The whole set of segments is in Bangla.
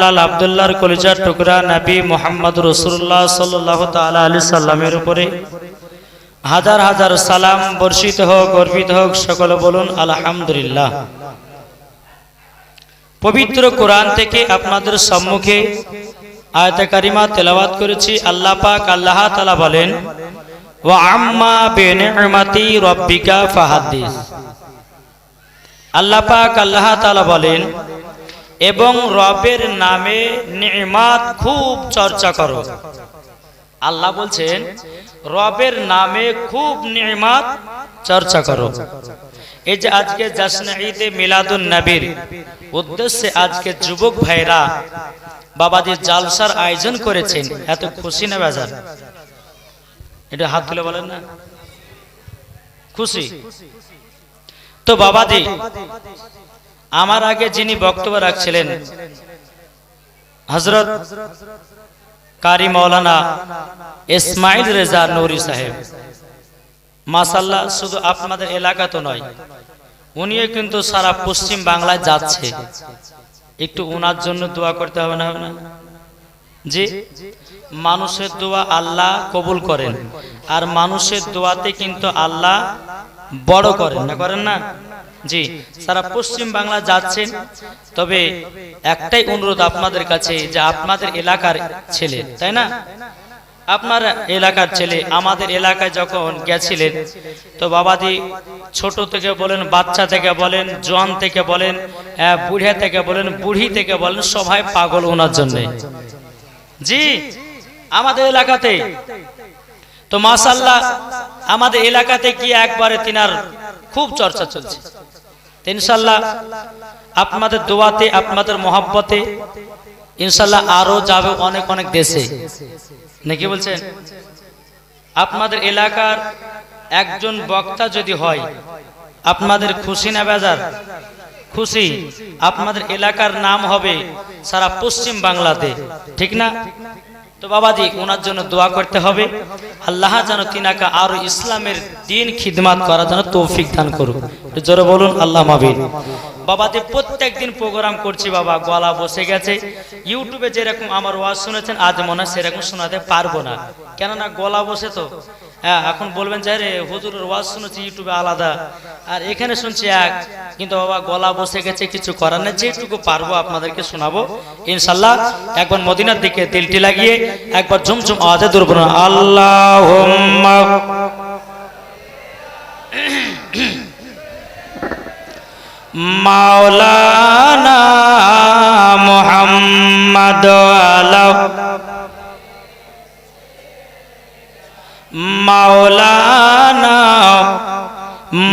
লাল আবদুল্লাহর কলিজার টুকরা মোহাম্মদ রসুল্লাহ সাল্লাহ তালা আলি সাল্লামের উপরে। হাজার হাজার সালাম, বর্ষিত হোক, গর্বিত হোক বলুন আলহামদুলিল্লাহ। পবিত্র কোরআন থেকে আপনাদের সম্মুখে আয়তা কারিমা তেলাওয়াত করেছি। আল্লাহ পাক আল্লাহ তালা বলেন ও আম্মা বেনেমাতি রব্বিকা ফাহাদ্দিস। আল্লাহ পাক আল্লাহ তালা বলেন এবং রবের নামে নিমাত খুব চর্চা করো। আল্লাহ বলছেন, রবের নামে খুব নিমাত চর্চা করো। এই যে আজকে জাসনা ঈদে মিলাদুন নবীর উদ্দেশ্যে আজকে যুবক ভাইরা বাবাজি জালসার আয়োজন করেছেন, এত খুশি না বাজার? এটা হাত তুলে বলেন না। খুশি? তো বাবাজি আমার আগে যিনি বক্তব্য রাখছিলেন হজরত কারি মৌলানা ইসমাইল রেজা নৌরি সাহেব। মাসাল্লাহ শুধু আপনাদের এলাকা তো নয়, উনিও কিন্তু সারা পশ্চিম বাংলায় যাচ্ছে। একটু ওনার জন্য দোয়া করতে হবে না হবে না? জি, মানুষের দোয়া আল্লাহ কবুল করেন, আর মানুষের দোয়াতে কিন্তু আল্লাহ বড় করেন, না করেন না? জি সারা পশ্চিম বাংলা যাচ্ছেন। তবে একটাই অনুরোধ আপনাদের কাছে যে আপনাদের এলাকার ছেলে তাই না? আপনার এলাকার ছেলে আমাদের এলাকায় যখন গেছিলেন তো বাবাজি ছোট থেকে বলেন বাচ্চা থেকে বলেন জোয়ান থেকে বলেন আহ, বুড়ে থেকে বলেন বুড়ি থেকে বলেন সবাই পাগল ওনার জন্য। জি আমাদের এলাকাতে। তো মাসাল্লাহ আমাদের এলাকাতে কি একবারে তিনার খুব চর্চা চলছে। ইনশাল্লাহ আপনাদের দোয়াতে আপনাদের মহাব্বতে ইনশাল্লাহ আরও যাবে অনেক অনেক দেশে। নাকি বলছেন? আপনাদের এলাকার একজন বক্তা যদি হয় আপনাদের খুশি না বেজার? খুশি। আপনাদের এলাকার নাম হবে সারা পশ্চিম বাংলাতে। ঠিক না? তো বাবাজি, ওনার জন্য দোয়া করতে হবে। আল্লাহ যেন তিনাকে আরও ইসলামের দিন খিদমাত করার জন্য তৌফিক দান করুক। জোরে বলুন, আল্লাহ মাবিন বাবাজি প্রত্যেক দিন প্রোগ্রাম করছি বাবা, গলা বসে গেছে। ইউটিউবে যেরকম আমার ওয়াজ শুনেছেন, আজ মনে হয় সেরকম শোনাতে পারব না। কেননা গলা বসে তো। হ্যাঁ এখন বলবেন যে রে হুজুরের ওয়াজ শুনেছি, ইউটিউবে আলাদা। আর এখানে শুনছি এক, কিন্তু বাবা, গলা বসে গেছে, কিছু করার নেই, যেটুকু পারব আপনাদেরকে শোনাবো। ইনশাল্লাহ, একবার মদিনার দিকে দিলটি লাগিয়ে, একবার ঝুমঝুম আওয়াজে দূর করুন। আল্লাহ মাওলানা মোহাম্মদ আলাহ মাওলানা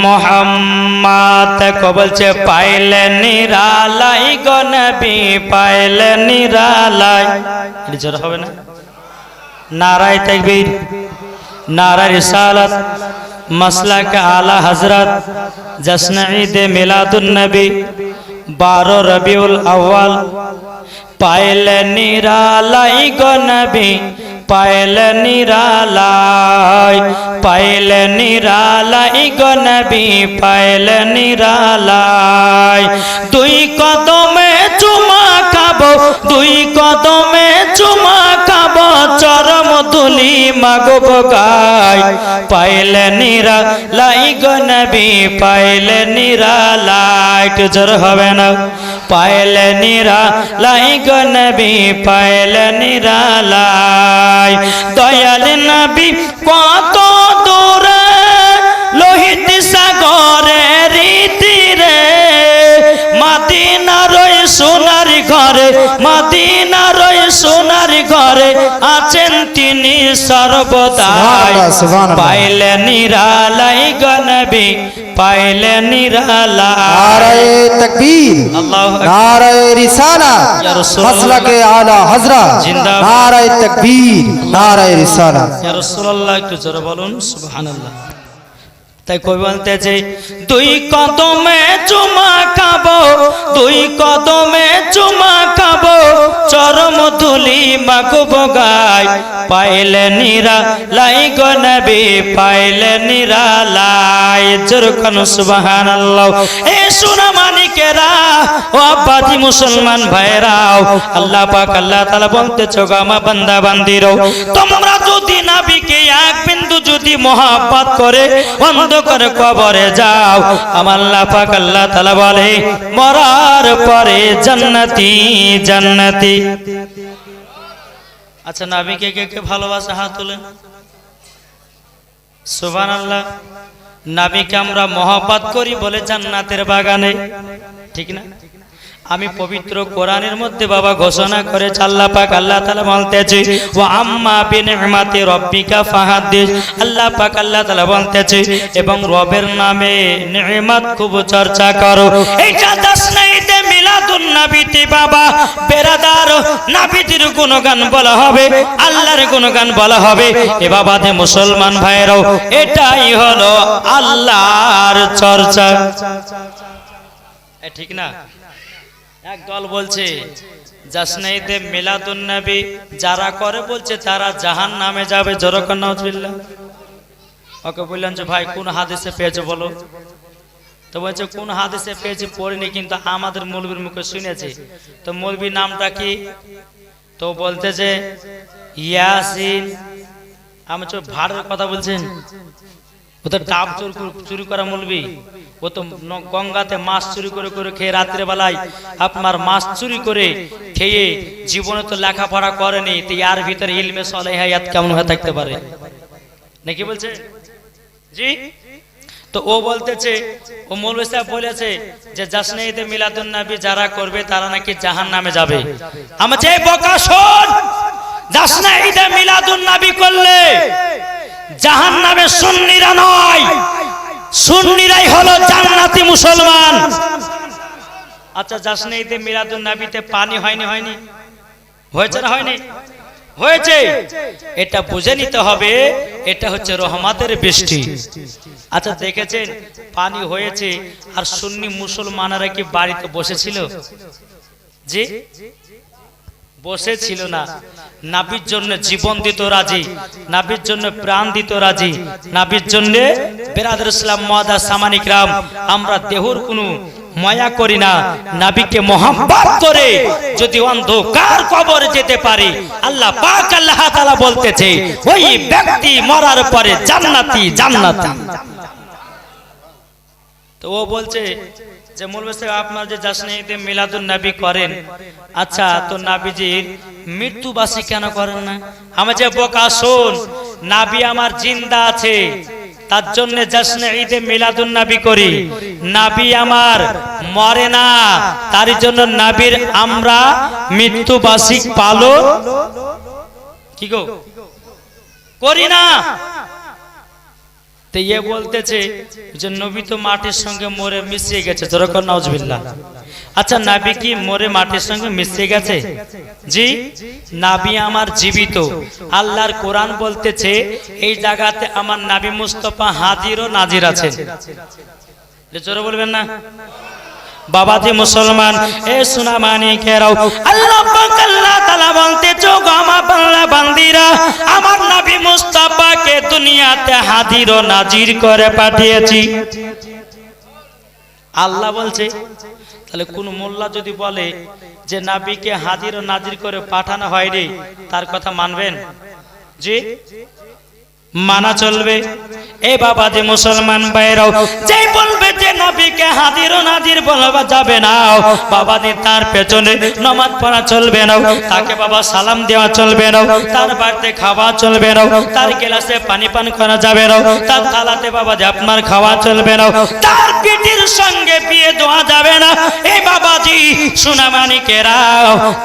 মোহাম্মদ, কো বলছে, পাইলে নিরালাই গনবি পাইলে নিরালাই। এটা জোর হবে না? নারায় তাকবীর নারা রিসালাত, মাসলাক আলা হজরত জশ্ন ঈদ মিলাদুন নবী, বারো রবিউল আউয়াল। পাইলে নিরালাই গনবি পাইলে নিরালাই পাইল নিরালাই গনবি পাইল নিরালাই তুই কদমে চুমা খাব, দুই কদমে চুমা খাব, চরম তুলি মাগব গাই পাইলে নিরা নিরালাই গনবি পাইলে নিরালাই একটু জোর হবে না। পাইলে নিরা নিরালাই গনবি পাইলে নিরালাই দয়াল নবী, কত তিনি সর্বদাই সুবহানাল্লাহ। পাইলে নিরালাই গনবি পাইলে নিরালাই নারায়ে তকবীর আল্লাহু আকবার। নারায়ে রিসালাত মাসলাকে আলা হযরত জিন্দাবাদ। তকবীর নারায়ে রিসালাত ইয়া রাসূলুল্লাহ একটু জোরে বলুন সুবহানাল্লাহ তাই কই বলতেছে দুই কদমে চুমা খাব মাকুব গায় পাইলে নিরা লাই গো নবী, পাইলে নিরা লাই। জোরকান সুবহানাল্লাহ। এ সোনা মানিকেরা ও আব্বাজি মুসলমান ভাইরাও আল্লাহ পাক, আল্লাহ তাআলা বলতেছো, গো আমার বান্দা বান্দিরও তোমরা যদি নবীকে এক বিন্দু যদি মহাব্বত করে অন্ধকার কবরে যাও, আমার পাক, আল্লাহ তাআলা বলে, মরার পরে জান্নাতি জান্নাতি। আচ্ছা নাবিকে কে কে ভালোবাসে? হাত তুলে। সুবান আল্লাহ নাবিকে আমরা মহাপাত করি বলে জান্নাতের বাগানে। ঠিক না? আমি পবিত্র কোরআনের মধ্যে বাবা ঘোষণা করে আল্লাহ পাক, আল্লাহ তাআলা বলতেছে ও আম্মা বি বিনিমাতি রব্বিকা ফাহাদিস আল্লাহ পাক, আল্লাহ তাআলা বলতেছে, এবং রবের নামে নিয়ামত খুব চর্চা করো। এটা দাস নাইতে মিলাদুন নবীতে বাবা, বেরাদার নাবিতির গুণগান বলা হবে, আল্লাহর গুণগান বলা হবে। এ বাবাতে মুসলমান ভাইরাও এটাই হলো আল্লাহর চর্চা। ঠিক না? এক দল বলছে জাসনাইতে মিলাদুন নবী, যারা করে বলছে তারা জাহান নামে যাবে জরকন নজবিল্লাহ ওকে বললেন যে, ভাই, কোন হাদিসে পেয়েছে বলো? তো বলছে, কোন হাদিসে পেয়েছি পড়িনি, কিন্তু আমাদের মৌলবীর মুখে শুনেছি। তো মৌলবীর নামটা কি? তো বলতেছে ইয়াসিন। আমি তো ভাড়ের কথা বলছেন? ও তো ডাব চুরি চুরি করা মৌলবি। ও তো গঙ্গাতে মাছ চুরি করে করে খেয়ে রাত্রে বেলায় আপনার মাছ চুরি করে খেয়ে জীবনে তো লেখাপড়া করেনি, তো ইয়ার ভিতরে ইলমে সলেহায়াত কেমন হয়ে থাকতে পারে? নাকি বলছে? জি? তো ও বলতেছে, ও মৌলভী সাহেব বলেছে যে জাসনে ঈদে মিলাদুন নবী যারা করবে তারা নাকি জাহান নামে যাবে। আমার যে বোকা শোন জাসনে ঈদে মিলাদুন নবী করলে জাহান নামে সুন্নিরা নয়। সুন্নিরাই হলো জান্নাতি মুসলমান। আচ্ছা জাসনে ঈদে মিলাদুন নবীতে পানি হয়নি হয়নি? হয়েছে না হয়নি? হয়েছে। এটা বুঝে নিতে হবে, এটা হচ্ছে রহমাতের বৃষ্টি। আচ্ছা দেখেছেন? পানি হয়েছে আর সুন্নি মুসলমানেরা কি বাড়িতে বসেছিল? জি? বসেছিল না। নাবির জন্য জীবন দিত রাজি, নাবির জন্য প্রাণ দিত রাজি, নাবির জন্য বেরাদুল ইসলাম মহাদা সামানিক রাম, আমরা দেহর কোনো মায়া করি না। নাবিকে মোহাম্মত করে যদি অন্ধকার কবরে যেতে পারি, আল্লাহ পাক আল্লাহ তাআলা বলতেছে, ওই ব্যক্তি মরার পরে জান্নাতি জান্নাতি। তো ও বলছে যে মৌলভী সাহেব আপনার যে জাসনে ঈদে মিলাদুন নবী করেন আচ্ছা তো নাবিজির মৃত্যুবাসী কেন করেন না? আমার যে, বোকা, শোন, নাবি আমার জিন্দা আছে, তার জন্য জাসনে ঈদে মিলাদুন নবী করি। নাবি আমার মরে না, তার জন্য নাবির আমরা মৃত্যুবাসী পালন কি গো? করি না। তো ইয়ে বলতেছে যে নবী তো মাটির সঙ্গে মোরে মিশিয়ে গেছে। যেরকম নজবিল্লা আচ্ছা নাবি কি মোরে মাটির সঙ্গে মিশিয়ে গেছে? জি, নাবি আমার জীবিত। আল্লাহর কোরআন বলতেছে, এই জায়গাতে আমার নাবি মুস্তফা হাজির ও নাজির আছে। জোরে বলবেন না? বাবাজি মুসলমান, এ সোনা মানি কেরাও। আল্লাহ আল্লাহ তাআলা বলতে চোখ বাংলা বান্দিরা, আমার নবী মুস্তাফাকে দুনিয়াতে হাজির ও নাজির করে পাঠিয়েছি। আল্লাহ বলছে, তাহলে কোন মোল্লা যদি বলে যে নাবিকে হাজির ও নাজির করে পাঠানো হয়নি তার কথা মানবেন? জি? মানা চলবে। এ বাবা যে মুসলমান ভাইরাও যে বলবে যে নবীকে হাজির ও নাজির বলা যাবে না। বাবা যে তার পেছনে নমাজ পড়া চলবে না, তাকে বাবা সালাম দেওয়া চলবে না, তার বাড়িতে খাওয়া চলবে না, তার গ্লাসে পানি পান করা যাবে না, তার থালাতে বাবা আপনার খাওয়া চলবে না, তার পিঠির সঙ্গে বিয়ে দেওয়া যাবে না। এই বাবাজি সোনামানিকেরা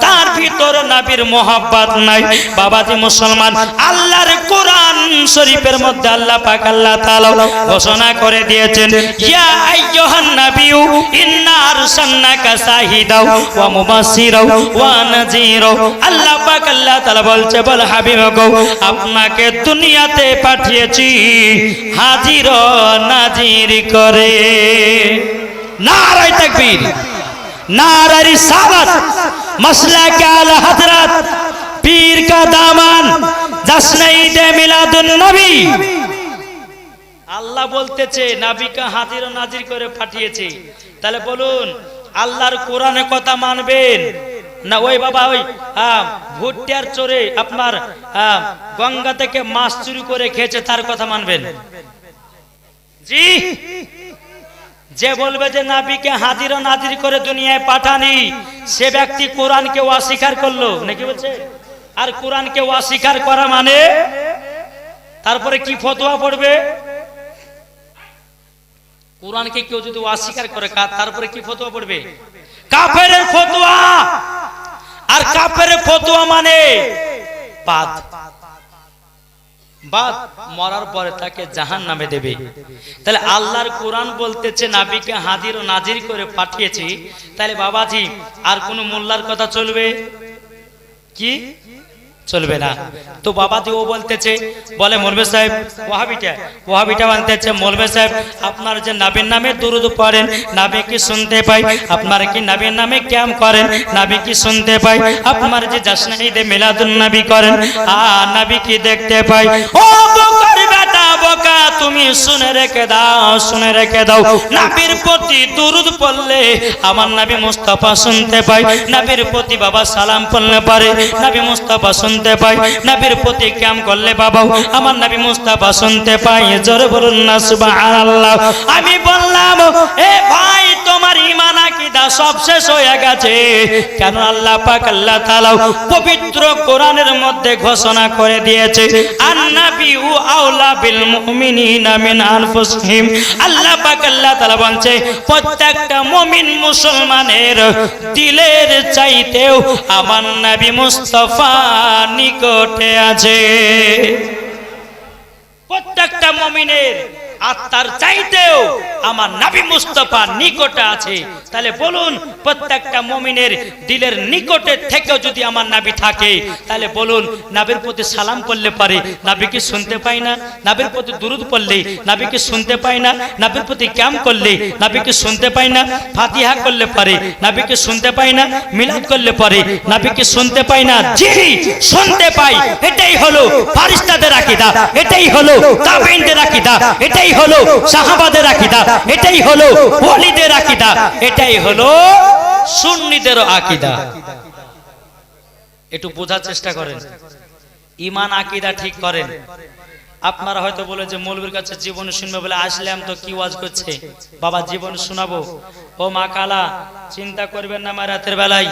তার ভিতর নাবির মোহাব্বত নাই। বাবাজি মুসলমান, আল্লাহর কোরআন শরীফের মধ্যে আল্লাহ পাক আল্লাহ তাআলা ঘোষণা করে দিয়েছেন, ইয়া আইয়ুহান নাবিয়্যু, ইন্না আরসালনাকা শাহিদাও ওয়া মুবাশশিরাও ওয়া নাযীরাও। আল্লাহ পাক আল্লাহ তাআলা বলছে, বল হাবিব গো আপনাকে দুনিয়াতে পাঠিয়েছি, হাজির ও নাজির করে। নারায়ে তাকবীর, নারায়ে রিসালাত, মাসলাকে আলা হযরত, পীর কা দামান জশ্ন ঈদে মিলাদুন নবী। আল্লাহ বলতেছে, নাবিকা হাজির ও নাজির করে পাঠিয়েছে। তাহলে বলুন, আল্লাহর কোরআনে কথা মানবেন? না, ওই বাবা ওই ভুট্টার চোরে আপনার গঙ্গা থেকে মাছ চুরি করে খেয়েছে, তার কথা মানবেন? জি। যে বলবে যে নাবিকে হাজির ও নাজির করে দুনিয়ায় পাঠানি, সে ব্যক্তি কোরআনকে অস্বীকার করল। নাকি বলছে? আর কোরআনকে অস্বীকার করা মানে? তারপরে কি ফতোয়া পড়বে? কোরআনকে কেউ যদি অস্বীকার করে তারপরে কি ফতোয়া পড়বে? কাফের ফতোয়া! আর কাফের ফতোয়া মানে বাদ। বাদ মরার পরে তাকে জাহান নামে দেবে। তাহলে আল্লাহর কোরআন বলতেছে, নাবিকে হাজির ও নাজির করে পাঠিয়েছি। তাহলে বাবাজি, আর কোনো মোল্লার কথা চলবে? কি? চলবে না। তো বাবা দিও বলতেছে, বলে মলবে সাহেব ওহাবিটা ওহাবিটা মানতেছে মলবে সাহেব, আপনার যে নাবির নামে দুরুদ পড়েন, নাবি কি শুনতে পাই আপনার কি নাবির নামে ক্যাম করেন? নাবি কি শুনতে পাই আপনার যে জাসনাইদে মিলাদুন নাবি করেন, আ, নাবি কি দেখতে পাই ও বকর বোকা তুমি শুনে রেখে দাও শুনে রেখে দাও। নাবির প্রতি দুরুদ পড়লে আমার নাবি মুস্তাফা শুনতে পাই নাবির প্রতি বাবা সালাম পড়লে পারে। নাবি মুস্তাফা শুনতে পাই নাবির প্রতি ক্যাম করলে বাবা আমার নাবি মুস্তাফা শুনতে পাই জোরে বলুন না সুবহানাল্লাহ। আমি বললাম এ ভাই তোমার ঈমান আকীদা সব শেষ হয়ে গেছে। কেন আল্লাহ পাক আল্লাহ তাআলা পবিত্র কোরআনের মধ্যে ঘোষণা করে দিয়েছে আন্নাবি উ আউলা মিন মুসলমানের দিলের চাইতেও আমার নবী মুস্তাফা নিকটে আছে। প্রত্যেকটা মুমিনের আত্মার চাইতেও আমার নাবি মুস্তফা নিকটে আছে। তাহলে বলুন, প্রত্যেকটা মুমিনের দিলের নিকটে থেকেও যদি আমার নাবি থাকে, তাহলে বলুন, নাবির প্রতি সালাম করলে পারে নাবিকে শুনতে পাই না? নাবির প্রতি দুরুদ পড়লে নাবিকে শুনতে পাই না? নাবির প্রতি ক্যাম করলে নাবিকে শুনতে পাই না? ফাতিহা করলে পারে নাবিকে শুনতে পাই না? মিলাদ করলে পারে নাবিকে শুনতে পাই না? জি শুনতে পাই এটাই হলো ফারিস্তাদের আকীদা, এটাই হলো তাবেইনদের আকীদা, এটাই হলো সাহাবাদের আকীদা এটাই হলো ওলিদের আকীদা এটাই হলো সুন্নিদের আকীদা। একটু বোঝার চেষ্টা করেন। ইমান আকীদা ঠিক করেন। আপনারা হয়তো বলে যে মৌলবীর কাছে জীবন শুনবে বলে আসলাম তো কি ওয়াজ করছে? বাবা জীবন শোনাবো? ও মা কালা চিন্তা করবেন না মা রাতের বেলায়।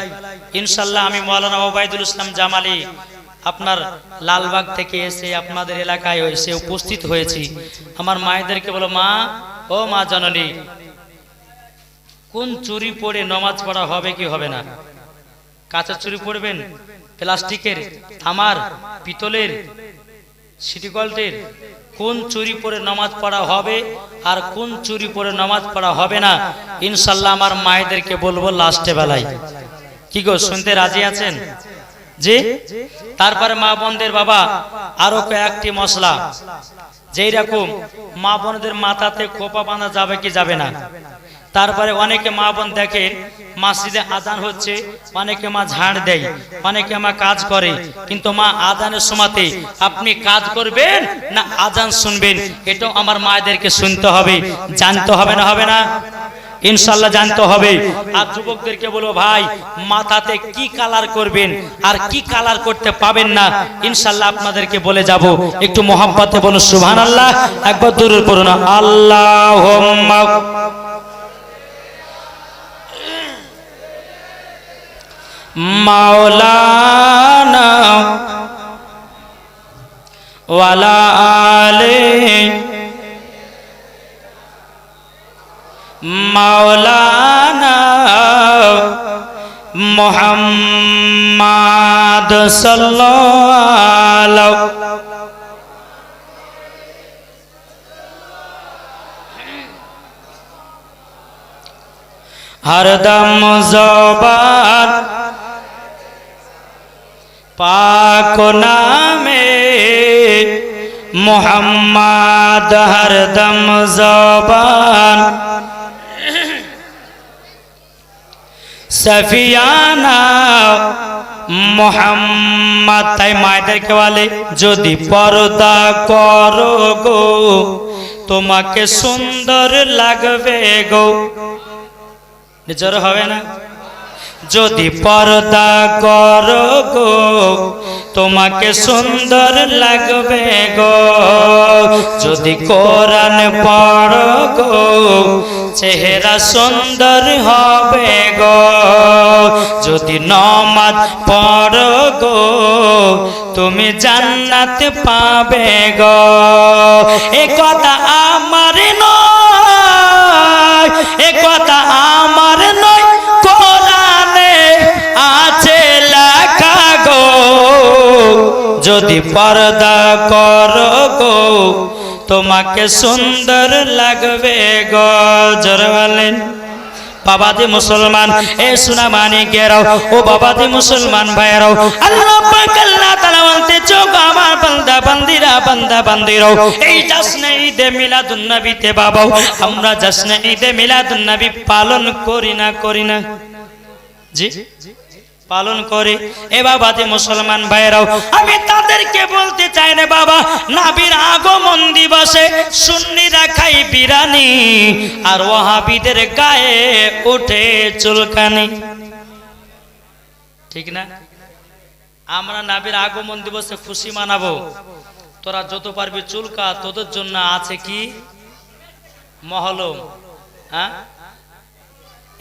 ইনশাল্লাহ আমি মৌলানা ওবায়দুল ইসলাম জামালি আপনার লালবাগ থেকে এসে আপনাদের এলাকায় এসে উপস্থিত হয়েছি। আমার মায়েদেরকে বলো, মা, ও মা জননী, কোন চুরি পড়ে নমাজ পড়া হবে কি হবে না? কাঁচা চুরি পড়বেন, প্লাস্টিকের তামার পিতলের সিটি গোল্ডের কোন চুরি পরে নামাজ পড়া হবে আর কোন চুরি পরে নামাজ পড়া হবে না? ইনশাল্লাহ আমার মায়েদেরকে বলব লাস্টে বেলায়। কি গো, শুনতে রাজি আছেন? জি? তারপরে মা বোনদের বাবা, আরও কয়েকটি মশলা। যেই রকম মা বোনদের মাথাতে খোপা বাঁধা যাবে কি যাবে না। তারপরে অনেকে মা বোন দেখে মসজিদে আজান হচ্ছে, অনেকে মা ঝাড় দেয়, অনেকে মা কাজ করে। কিন্তু মা আজানের সময়তে আপনি কাজ করবেন না আজান শুনবেন? এটাও আমার মায়েদেরকে শুনতে হবে, জানতে হবে না হবে না? ইনশাল্লাহ জানতে হবে। আর যুবকদেরকে বলব ভাই মাথাতে কি কালার করবেন আর কি কালার করতে পাবেন না? ইনশাল্লাহ আপনাদেরকে বলে যাব। একটু মোহাম্মতে বলুন সুবহান আল্লাহ একবার দূরের পড়ুন আল্লাহ মাওলানা ওয়ালা আলে মাওলানা মোহাম্মদ সাল্লাল্লাহু হরদম জবান পাক নামে মোহাম্মদ হরদম জবান সফিয়ানা মোহাম্মদ, তাই মায়েদেরকে বলে যদি পর্দা করো গো, তোমাকে সুন্দর লাগবে গো। নিজের হবে না? যদি পর্দা করো গো, তোমাকে সুন্দর লাগবে গো। যদি কোরআন পড়ো গো, চেহারা সুন্দর হবে গো। যদি নমাজ পড়ো গো, তুমি জান্নাত পাবে গো। এ কথা আমার নয়, এ কথা আমার নয়, কোরআনে আছে লেখা গো। যদি পর্দা করো গো, তোমাকে সুন্দর লাগবে গো। জোরে বলেন। বাবাদি মুসলমান, এ সুনা মানি গেরাও ও বাবাদি মুসলমান ভাইরাও আল্লাহ পাক আল্লাহ তাআলা বলতে চোখ আমার বান্দা, বান্দিরা, বান্দা বান্দিরাও এই জাসনে ঈদে মিলাদুন নবীতে বাবাও আমরা জাসনে ঈদে মিলাদুন নবী পালন করি না করি না। জি? পালন করে। এ বাবা বাবাতে মুসলমান ভাইরাও আমি তাদেরকে বলতে চাই রে বাবা, নাবির আগমন দিবসে সুন্নিরা খাই বিরানি, আর ওয়াহাবিদের গায়ে উঠে চুলকানি। ঠিক না? আমরা নাবির আগমন দিবসে খুশি মানাবো। তোরা যত পারবি চুলকা, তোদের জন্য আছে কি? মহলম। হ্যাঁ?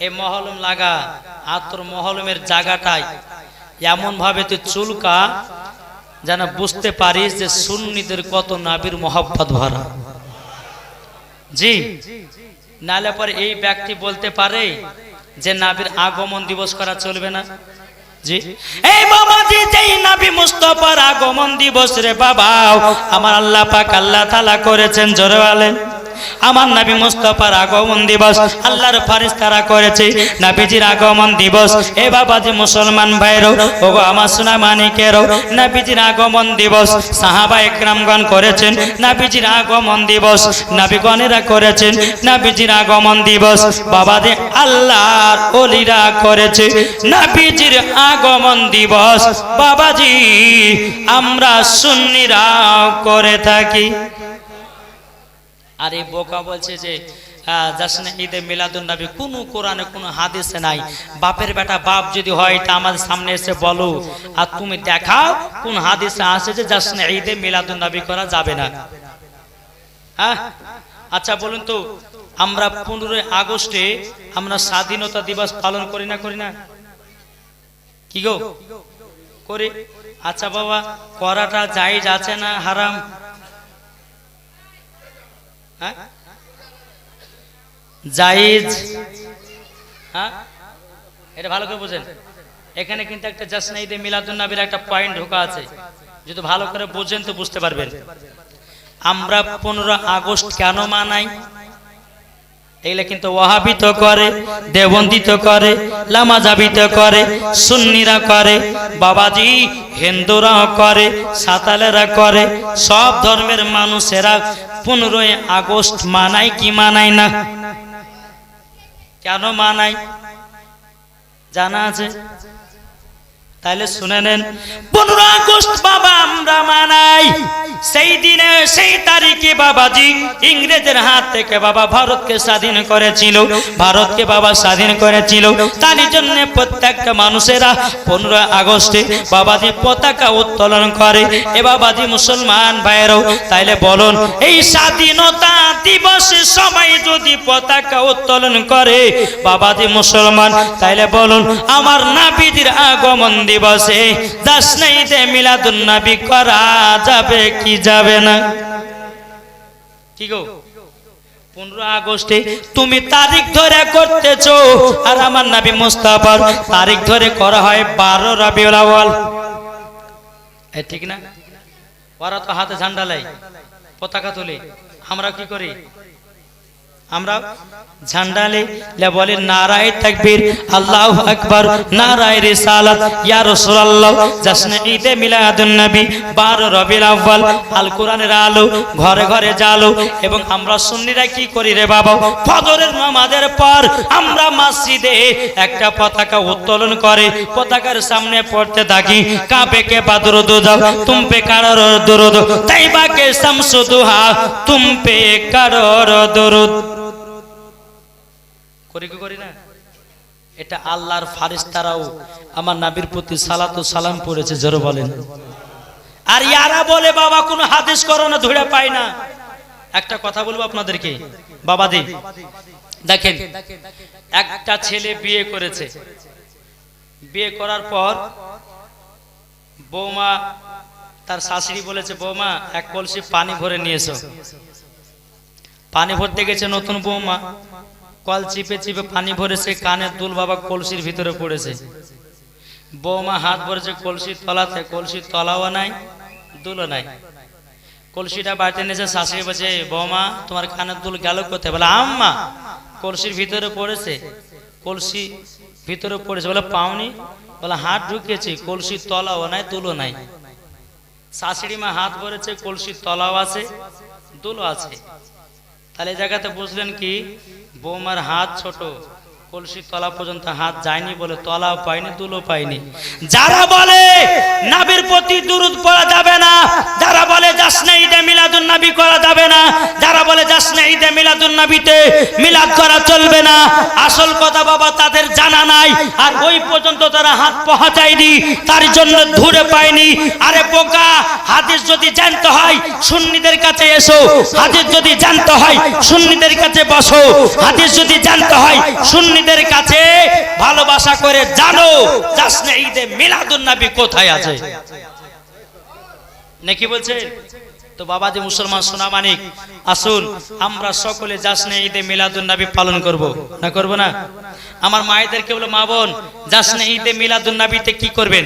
এই মহলম লাগা। আর তোর মহলমের জায়গাটাই। এমন ভাবে তুই চুলকা, যেন বুঝতে পারিস যে সুন্নিদের কত নাবির মহব্বত ভরা। জি, নালে পরে এই ব্যক্তি বলতে পারে যে নাবির আগমন দিবস করা চলবে না। জি, এই যেই আগমন দিবস রে বাবা আমার আল্লাহ পাক আল্লাহ তাআলা করেছেন জোরে বলেন। আমার নবী মুস্তফার আগমন দিবস আল্লাহর ফারিস্তারা করেছে, নবীজির আগমন দিবস। এ বাবাজি মুসলমান ভাইরও ওগো আমার সোনা মানিকেরও নবীজির আগমন দিবস। সাহাবা একরামগণ করেছেন, নবীজির আগমন দিবস। নবীগণেরা করেছেন, নবীজির আগমন দিবস। বাবাজি আল্লাহর অলিরা করেছে, নবীজির আগমন দিবস। বাবাজি, আমরা সুন্নিরা করে থাকি। আর এই বোকা বলছে যে কোন হাদিসে নাই। বাপের বেটা বাপ যদি হয় সামনে এসে বলো। তুমি দেখাও করা যাবে না। হ্যাঁ? আচ্ছা বলুন তো, আমরা পনেরোই আগস্টে আমরা স্বাধীনতা দিবস পালন করি না করি না? কি গো? করি। আচ্ছা বাবা, করাটা জায়েজ আছে না হারাম? জায়েজ হ্যাঁ? এটা ভালো করে বুঝেন। এখানে কিন্তু একটা জাসনা ঈদে মিলাদুন নবীর একটা পয়েন্ট ঢোকা আছে। যদি ভালো করে বোঝেন তো বুঝতে পারবেন। আমরা পনেরো আগস্ট কেন মানাই? এগুলো কিন্তু ওয়াহাবিত করে দেবন্দিত করে লামাজাবিত করে, সুন্নিরা করে, বাবাজি হিন্দুরাও করে, সাঁতালেরা করে, সব ধর্মের মানুষেরা পনেরোই আগস্ট মানায় কি মানায় না? কেন মানায়? জানা আছে? তাহলে শুনে নেন পনেরো আগস্ট বাবা আমরা মানাই। সেই দিনে সেই তারিখে বাবাজি ইংরেজের হাত থেকে বাবা ভারতকে স্বাধীন করেছিল। ভারতকে বাবা স্বাধীন করেছিল। তার জন্য প্রত্যেকটা মানুষেরা পনেরো আগস্টে বাবাজি পতাকা উত্তোলন করে। এ বাবাজি মুসলমান ভাইয়েরও তাইলে বলুন এই স্বাধীনতা দিবসের সময় যদি পতাকা উত্তোলন করে বাবাজি মুসলমান তাইলে বলুন আমার নাবিদের আগমন দিবসে দাস নেইতে মিলাদুন নবী, করা যাবে কি যাবে না? কি গো? পনেরো আগস্টে তুমি তারিখ ধরে করতেছো, আর আমার নাবি মুস্তাফার তারিখ ধরে করা হয় বারো রবিউল ঠিক না? ওরা তো হাতে পতাকা তুলে, আমরা কি করি? আমরা ঝান্ডালে বলে, নারায় তাকবীর, আল্লাহু আকবার, নারায় রিসালাত, ইয়া রাসূলুল্লাহ জাসনে ঈদে মিলাদুন নবী 12 রবিউল আউয়াল, আল কোরআনের আলো, ঘরে ঘরে জালো, এবং আমরা সুন্নিরা কি করি রে বাবা? ফজরের নামাজের পর আমরা মসজিদে একটা পতাকা উত্তোলন করে, পতাকার সামনে পড়তে থাকি কাবে কে বাদরুদ যাও তুম পে কারর দুরুদ, তাইবা কে শামসুদুহা তুম পে কারর দুরুদ। করি কি করি না? এটা আল্লাহর ফারিস্তারাও আমার নাবির প্রতি সালাতু সালাম পড়েছে, জোরে বলেন। আর ইয়ারা বলে, বাবা, কোনো হাদিস করো না ধরে পাই না। একটা কথা বলব আপনাদেরকে। বাবা দি, দেখেন, একটা ছেলে বিয়ে করেছে। বিয়ে করার পর বৌমা, তার শাশুড়ি বলেছে, বৌমা, এক কলসি পানি ভরে নিয়েছো। পানি ভরতে গেছে নতুন বৌমা। কল চিপে চিপে পানি ভরেছে কানের দুল বাবা কলসির ভিতরে পড়েছে। বৌমা হাত ভরেছে কলসির তলাতে কলসির তলাও নাই, দুলও নাই। কলসিটা বাড়িতে নিয়েছে, শাশুড়ি বলছে, বৌমা, তোমার কানের দুল গেল কোথায়? বলে, আম্মা, কলসির ভিতরে পড়েছে। কলসি ভিতরে পড়েছে। বলে, পাওনি? বলে, হাত ঢুকিয়েছি কলসির তলাও নাই, দুলও নাই। শাশুড়ি মা হাত ভরেছে কলসির তলাও আছে, দুলও আছে। তাহলে এই জায়গাতে বুঝলেন কি বৌমার হাত ছোট কলসি তলা পর্যন্ত হাত যায়নি বলে তলা পায়নি তুলো পায়নি। যারা বলে নাবির প্রতি দুরুদ পড়া যাবে না, যারা বলে জাসনে ঈদে মিলাদুন নাবি করা যাবে না, যারা বলে জাসনে ঈদে মিলাদুন নাবিতে মিলাদ করা চলবে না, আসল কথা বাবা তাদের জানা নাই। আর ওই পর্যন্ত তারা হাত পৌঁছায়নি তার জন্য ধরে পায়নি। আরে বোকা, হাদিস যদি জানতে হয়, সুন্নিদের কাছে এসো। হাদিস যদি জানতে হয়, সুন্নিদের কাছে বসো। হাদিস যদি জানতে হয়, সুন্নিদের কাছে ভালোবাসা করে জানো। জাসনে ঈদে মিলাদুন নবী কোথায় আছে? নাকি বলছে? তো বাবা যে মুসলমান সোনা মানিক আসুন, আমরা সকলে জাসনে ঈদে মিলাদুন নবী পালন করব। না করব না? আমার মায়েদেরকে বলো, মা বোন জাসনে ঈদে মিলাদুন নবীতে কি করবেন?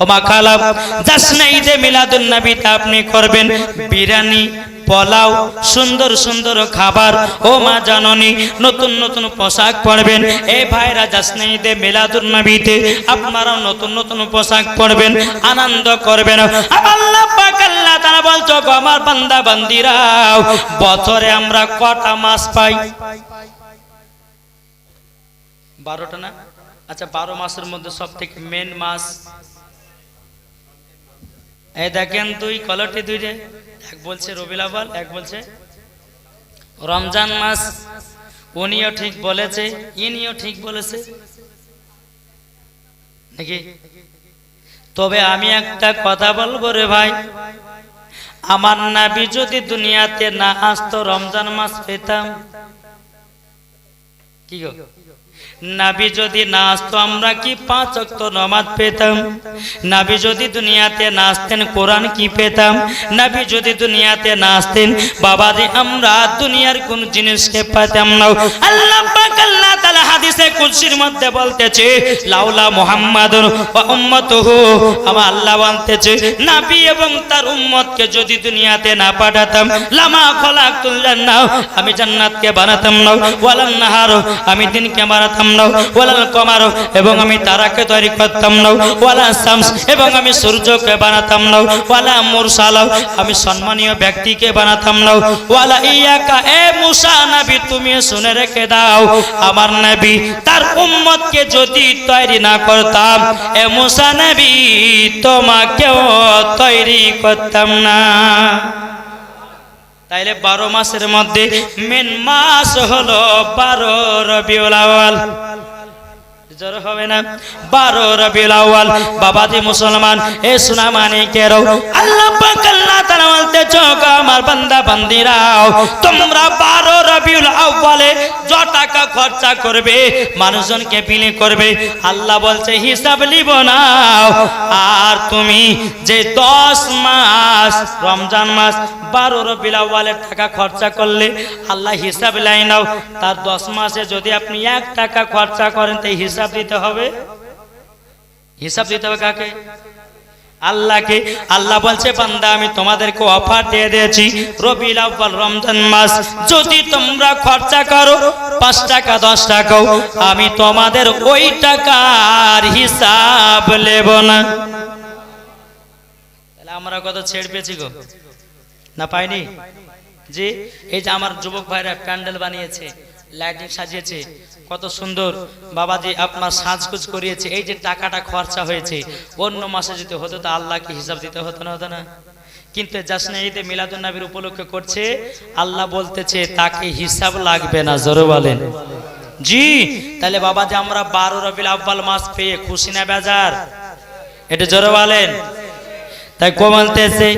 ও মা খালাম জাসনে ঈদে মিলাদুন নবীতে আপনি করবেন বিরিয়ানি, পোলাও, সুন্দর সুন্দর খাবার। ও মা জাননী, নতুন নতুন পোশাক পরবেন। এই ভাইরা জাসনে ঈদে মিলাদুন নবীতে আপনারাও নতুন নতুন পোশাক পরবেন, আনন্দ করবেন। আল্লাহ পাক আল্লাহ তারা বলছো আমার বান্দা, বান্দিরাও, বছরে আমরা কটা মাস পাই? বারোটা না? আচ্ছা বারো মাসের মধ্যে সব থেকে মেন মাস। এই দেখেন দুই কলটি দুইটে এক বলছে রবিল আওয়াল এক বলছে রমজান মাস। উনিও ঠিক বলেছে, ইনিও ঠিক বলেছে। নাকি? তবে আমি একটা কথা বলব রে ভাই। আমার নাবি যদি দুনিয়াতে না আসতো রমজান মাস পেতাম। কি গো? নাবি যদি না আসতো আমরা কি পাঁচ অক্ত নমাজ পেতাম? নাবি যদি দুনিয়াতে না আসতেন কোরআন কি পেতাম? নাবি যদি দুনিয়াতে না আসতেন বাবা যে আমরা দুনিয়ার কোন জিনিসকে পেতাম না। আল্লাহ আল্লাহ তাআলা হাদিসে কুদসির মধ্যে বলতেছে, লাউলা মুহাম্মাদুর ওয়া উম্মতুহু। আমার আল্লাহ বলতেছে, নাবি এবং তার উম্মতকে যদি দুনিয়াতে না পাঠাতাম, লামা খলাকতুল জান্নাহ আমি জান্নাতকে বানাতাম না। ওয়ালান নাহার, আমি দিনকে বানাতাম না ওয়ালাল কমার এবং আমি তারাকে তৈরি করতাম না ওয়ালা শামস, এবং আমি সূর্যকে বানাতাম না ওয়ালা মুরসাল আমি সম্মানীয় ব্যক্তিকে বানাতাম না ওয়ালা ইয়াকা, এ মুসা নবী, তুমি শুনে রেখে দাও, আমার নবী তার উম্মতকে যদি তৈরি না করতাম, এ মুসা নবী তোমাকেও তৈরি করতাম না। তাইলে বারো মাসের মধ্যে মেন মাস হলো বারো রবিউল আওয়াল জ্বর হবে না। বারো রবিউল আওয়াল বাবাজি মুসলমান, এ সোনা মানিকেরও আল্লাহ পাক আল্লাহ তাআলা বলতে চোখ আমার বান্দা বান্দিরাও, তোমরা বারো রবিউল আওয়ালে য টাকা খরচা করবে, মানুষজনকে বিলি করবে, আল্লাহ বলছে, হিসাব লিব না। আর তুমি যে দশ মাস, রমজান মাস, বারো রবিউল আওয়ালে টাকা খরচা করলে, আল্লাহ হিসাব লাই নাও। তার দশ মাসে যদি আপনি এক টাকা খরচা করেন, তাই হিসাব দিতে হবে? হিসাব দিতে হবে কাকে? আল্লাহকে। আল্লাহ বলছে, বান্দা, আমি তোমাদেরকে অফার দিয়ে দিয়েছি রবিউল আউয়াল রমজান মাস। যদি তোমরা খরচা করো পাঁচ টাকা, দশ টাকাও আমি তোমাদের ওই টাকার হিসাব নেব না। তাহলে আমরা কত ছেড় পেয়েছি গো? না পাইনি? জি, এই যে আমার যুবক ভাইরা প্যান্ডেল বানিয়েছে, লাইটিং সাজিয়েছে কত সুন্দর বাবাজি আপনার সাজগুজ করিয়েছে, এই যে টাকাটা খরচা হয়েছে, অন্য মাসে যদি হতো তো আল্লাহকে হিসাব দিতে হতো না হতো না? কিন্তু জাসনা ঈদে মিলাদুন নবীর উপলক্ষে করছে, আল্লাহ বলতেছে, তাকে হিসাব লাগবে না, জোরে বলেন। জি, তাহলে বাবা যে আমরা বারো রবিল আব্বাল মাস পেয়ে খুশি না, বেজার? এটা জোরে বলেন। তাই কো বলতেছে